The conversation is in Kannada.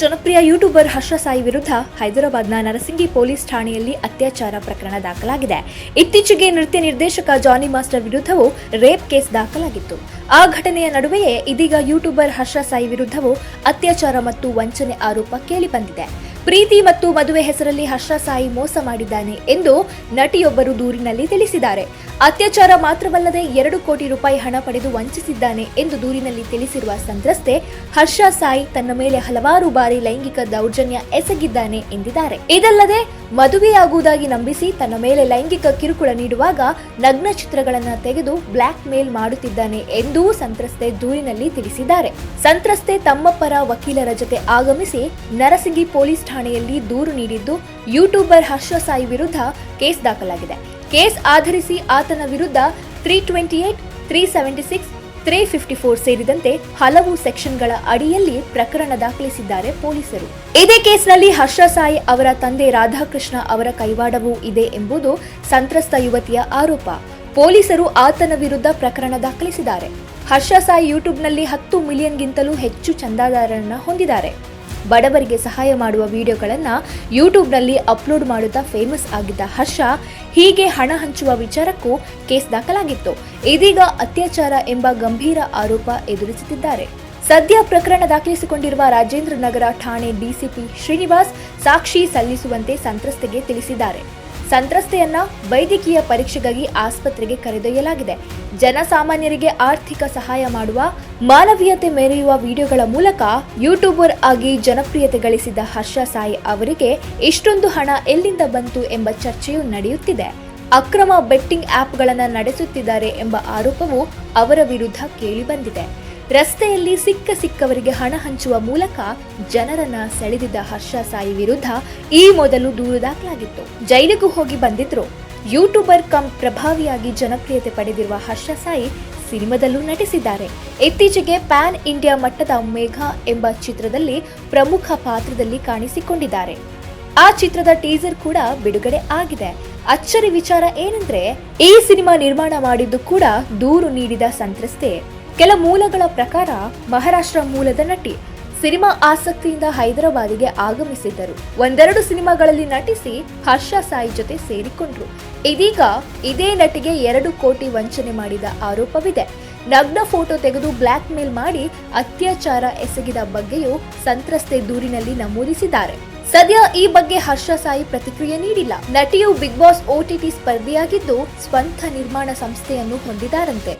ಜನಪ್ರಿಯ ಯೂಟ್ಯೂಬರ್ ಹರ್ಷ ಸಾಯಿ ವಿರುದ್ಧ ಹೈದರಾಬಾದ್ನ ನರಸಿಂಗಿ ಪೊಲೀಸ್ ಠಾಣೆಯಲ್ಲಿ ಅತ್ಯಾಚಾರ ಪ್ರಕರಣ ದಾಖಲಾಗಿದೆ. ಇತ್ತೀಚೆಗೆ ನೃತ್ಯ ನಿರ್ದೇಶಕ ಜಾನಿ ಮಾಸ್ಟರ್ ವಿರುದ್ಧವೂ ರೇಪ್ ಕೇಸ್ ದಾಖಲಾಗಿತ್ತು. ಆ ಘಟನೆಯ ನಡುವೆಯೇ ಇದೀಗ ಯೂಟ್ಯೂಬರ್ ಹರ್ಷ ಸಾಯಿ ವಿರುದ್ಧವೂ ಅತ್ಯಾಚಾರ ಮತ್ತು ವಂಚನೆ ಆರೋಪ ಕೇಳಿಬಂದಿದೆ ಪ್ರೀತಿ ಮತ್ತು ಮದುವೆ ಹೆಸರಲ್ಲಿ ಹರ್ಷ ಸಾಯಿ ಮೋಸ ಮಾಡಿದ್ದಾನೆ ಎಂದು ನಟಿಯೊಬ್ಬರು ದೂರಿನಲ್ಲಿ ತಿಳಿಸಿದ್ದಾರೆ. ಅತ್ಯಾಚಾರ ಮಾತ್ರವಲ್ಲದೆ ಎರಡು ಕೋಟಿ ರೂಪಾಯಿ ಹಣ ಪಡೆದು ವಂಚಿಸಿದ್ದಾನೆ ಎಂದು ದೂರಿನಲ್ಲಿ ತಿಳಿಸಿರುವ ಸಂತ್ರಸ್ತೆ, ಹರ್ಷ ಸಾಯಿ ತನ್ನ ಮೇಲೆ ಹಲವಾರು ಬಾರಿ ಲೈಂಗಿಕ ದೌರ್ಜನ್ಯ ಎಸಗಿದ್ದಾನೆ ಎಂದಿದ್ದಾರೆ. ಇದಲ್ಲದೆ, ಮದುವೆಯಾಗುವುದಾಗಿ ನಂಬಿಸಿ ತನ್ನ ಮೇಲೆ ಲೈಂಗಿಕ ಕಿರುಕುಳ ನೀಡುವಾಗ ನಗ್ನ ಚಿತ್ರಗಳನ್ನು ತೆಗೆದು ಬ್ಲ್ಯಾಕ್ ಮೇಲ್ ಮಾಡುತ್ತಿದ್ದಾನೆ ಎಂದೂ ಸಂತ್ರಸ್ತೆ ದೂರಿನಲ್ಲಿ ತಿಳಿಸಿದ್ದಾರೆ. ಸಂತ್ರಸ್ತೆ ತಮ್ಮ ಪರ ವಕೀಲರ ಜೊತೆ ಆಗಮಿಸಿ ನರಸಿಂಗಿ ಪೊಲೀಸ್ ಠಾಣೆಯಲ್ಲಿ ದೂರು ನೀಡಿದ್ದು ಯೂಟ್ಯೂಬರ್ ಹರ್ಷ ಸಾಯಿ ವಿರುದ್ಧ ಕೇಸ್ ದಾಖಲಾಗಿದೆ. ಕೇಸ್ ಆಧರಿಸಿ ಆತನ ವಿರುದ್ಧ three twenty eight three seventy six three fifty four ಸೇರಿದಂತೆ ಹಲವು ಸೆಕ್ಷನ್ಗಳ ಅಡಿಯಲ್ಲಿ ಪ್ರಕರಣ ದಾಖಲಿಸಿದ್ದಾರೆ ಪೊಲೀಸರು. ಇದೇ ಕೇಸ್ನಲ್ಲಿ ಹರ್ಷ ಸಾಯಿ ಅವರ ತಂದೆ ರಾಧಾಕೃಷ್ಣ ಅವರ ಕೈವಾಡವೂ ಇದೆ ಎಂಬುದು ಸಂತ್ರಸ್ತ ಯುವತಿಯ ಆರೋಪ. ಪೊಲೀಸರು ಆತನ ವಿರುದ್ಧ ಪ್ರಕರಣ ದಾಖಲಿಸಿದ್ದಾರೆ. ಹರ್ಷ ಸಾಯಿ ಯೂಟ್ಯೂಬ್ನಲ್ಲಿ ಹತ್ತು ಮಿಲಿಯನ್ಗಿಂತಲೂ ಹೆಚ್ಚು ಚಂದಾದಾರರನ್ನು ಹೊಂದಿದ್ದಾರೆ. ಬಡವರಿಗೆ ಸಹಾಯ ಮಾಡುವ ವಿಡಿಯೋಗಳನ್ನು ಯೂಟ್ಯೂಬ್ನಲ್ಲಿ ಅಪ್ಲೋಡ್ ಮಾಡುತ್ತಾ ಫೇಮಸ್ ಆಗಿದ್ದ ಹರ್ಷ ಹೀಗೆ ಹಣ ಹಂಚುವ ವಿಚಾರಕ್ಕೂ ಕೇಸ್ ದಾಖಲಾಗಿತ್ತು. ಇದೀಗ ಅತ್ಯಾಚಾರ ಎಂಬ ಗಂಭೀರ ಆರೋಪ ಎದುರಿಸುತ್ತಿದ್ದಾರೆ. ಸದ್ಯ ಪ್ರಕರಣ ದಾಖಲಿಸಿಕೊಂಡಿರುವ ರಾಜೇಂದ್ರ ನಗರ ಠಾಣೆ ಡಿಸಿಪಿ ಶ್ರೀನಿವಾಸ್ ಸಾಕ್ಷಿ ಸಲ್ಲಿಸುವಂತೆ ಸಂತ್ರಸ್ತೆಗೆ ತಿಳಿಸಿದ್ದಾರೆ. ಸಂತ್ರಸ್ತೆಯನ್ನ ವೈದ್ಯಕೀಯ ಪರೀಕ್ಷೆಗಾಗಿ ಆಸ್ಪತ್ರೆಗೆ ಕರೆದೊಯ್ಯಲಾಗಿದೆ. ಜನಸಾಮಾನ್ಯರಿಗೆ ಆರ್ಥಿಕ ಸಹಾಯ ಮಾಡುವ, ಮಾನವೀಯತೆ ಮೆರೆಯುವ ವಿಡಿಯೋಗಳ ಮೂಲಕ ಯೂಟ್ಯೂಬರ್ ಆಗಿ ಜನಪ್ರಿಯತೆ ಗಳಿಸಿದ ಹರ್ಷ ಸಾಯಿ ಅವರಿಗೆ ಇಷ್ಟೊಂದು ಹಣ ಎಲ್ಲಿಂದ ಬಂತು ಎಂಬ ಚರ್ಚೆಯೂ ನಡೆಯುತ್ತಿದೆ. ಅಕ್ರಮ ಬೆಟ್ಟಿಂಗ್ ಆಪ್ಗಳನ್ನು ನಡೆಸುತ್ತಿದ್ದಾರೆ ಎಂಬ ಆರೋಪವು ಅವರ ವಿರುದ್ಧ ಕೇಳಿಬಂದಿದೆ ರಸ್ತೆಯಲ್ಲಿ ಸಿಕ್ಕ ಸಿಕ್ಕವರಿಗೆ ಹಣ ಹಂಚುವ ಮೂಲಕ ಜನರನ್ನ ಸೆಳೆದಿದ್ದ ಹರ್ಷ ಸಾಯಿ ವಿರುದ್ಧ ಈ ಮೊದಲು ದೂರು ದಾಖಲಾಗಿತ್ತು. ಜೈಲಿಗೂ ಹೋಗಿ ಬಂದಿದ್ರು. ಯೂಟ್ಯೂಬರ್ ಕಮ್ ಪ್ರಭಾವಿಯಾಗಿ ಜನಪ್ರಿಯತೆ ಪಡೆದಿರುವ ಹರ್ಷ ಸಾಯಿ ಸಿನಿಮಾದಲ್ಲೂ ನಟಿಸಿದ್ದಾರೆ. ಇತ್ತೀಚೆಗೆ ಪ್ಯಾನ್ ಇಂಡಿಯಾ ಮಟ್ಟದ ಮೇಘ ಎಂಬ ಚಿತ್ರದಲ್ಲಿ ಪ್ರಮುಖ ಪಾತ್ರದಲ್ಲಿ ಕಾಣಿಸಿಕೊಂಡಿದ್ದಾರೆ. ಆ ಚಿತ್ರದ ಟೀಸರ್ ಕೂಡ ಬಿಡುಗಡೆ ಆಗಿದೆ. ಅಚ್ಚರಿ ವಿಚಾರ ಏನಂದ್ರೆ, ಈ ಸಿನಿಮಾ ನಿರ್ಮಾಣ ಮಾಡಿದ್ದು ಕೂಡ ದೂರು ನೀಡಿದ ಸಂತ್ರಸ್ತೆ. ಕೆಲ ಮೂಲಗಳ ಪ್ರಕಾರ ಮಹಾರಾಷ್ಟ್ರ ಮೂಲದ ನಟಿ ಸಿನಿಮಾ ಆಸಕ್ತಿಯಿಂದ ಹೈದರಾಬಾದಿಗೆ ಆಗಮಿಸಿದ್ದರು. ಒಂದೆರಡು ಸಿನಿಮಾಗಳಲ್ಲಿ ನಟಿಸಿ ಹರ್ಷ ಸಾಯಿ ಜೊತೆ ಸೇರಿಕೊಂಡ್ರು. ಇದೀಗ ಇದೇ ನಟಿಗೆ ಎರಡು ಕೋಟಿ ವಂಚನೆ ಮಾಡಿದ ಆರೋಪವಿದೆ. ನಗ್ನ ಫೋಟೋ ತೆಗೆದು ಬ್ಲ್ಯಾಕ್ ಮೇಲ್ ಮಾಡಿ ಅತ್ಯಾಚಾರ ಎಸಗಿದ ಬಗ್ಗೆಯೂ ಸಂತ್ರಸ್ತೆ ದೂರಿನಲ್ಲಿ ನಮೂದಿಸಿದ್ದಾರೆ. ಸದ್ಯ ಈ ಬಗ್ಗೆ ಹರ್ಷ ಸಾಯಿ ಪ್ರತಿಕ್ರಿಯೆ ನೀಡಿಲ್ಲ. ನಟಿಯು ಬಿಗ್ ಬಾಸ್ ಓಟಿಟಿ ಸ್ಪರ್ಧೆಯಾಗಿದ್ದು ಸ್ವಂತ ನಿರ್ಮಾಣ ಸಂಸ್ಥೆಯನ್ನು ಹೊಂದಿದ್ದಾರಂತೆ.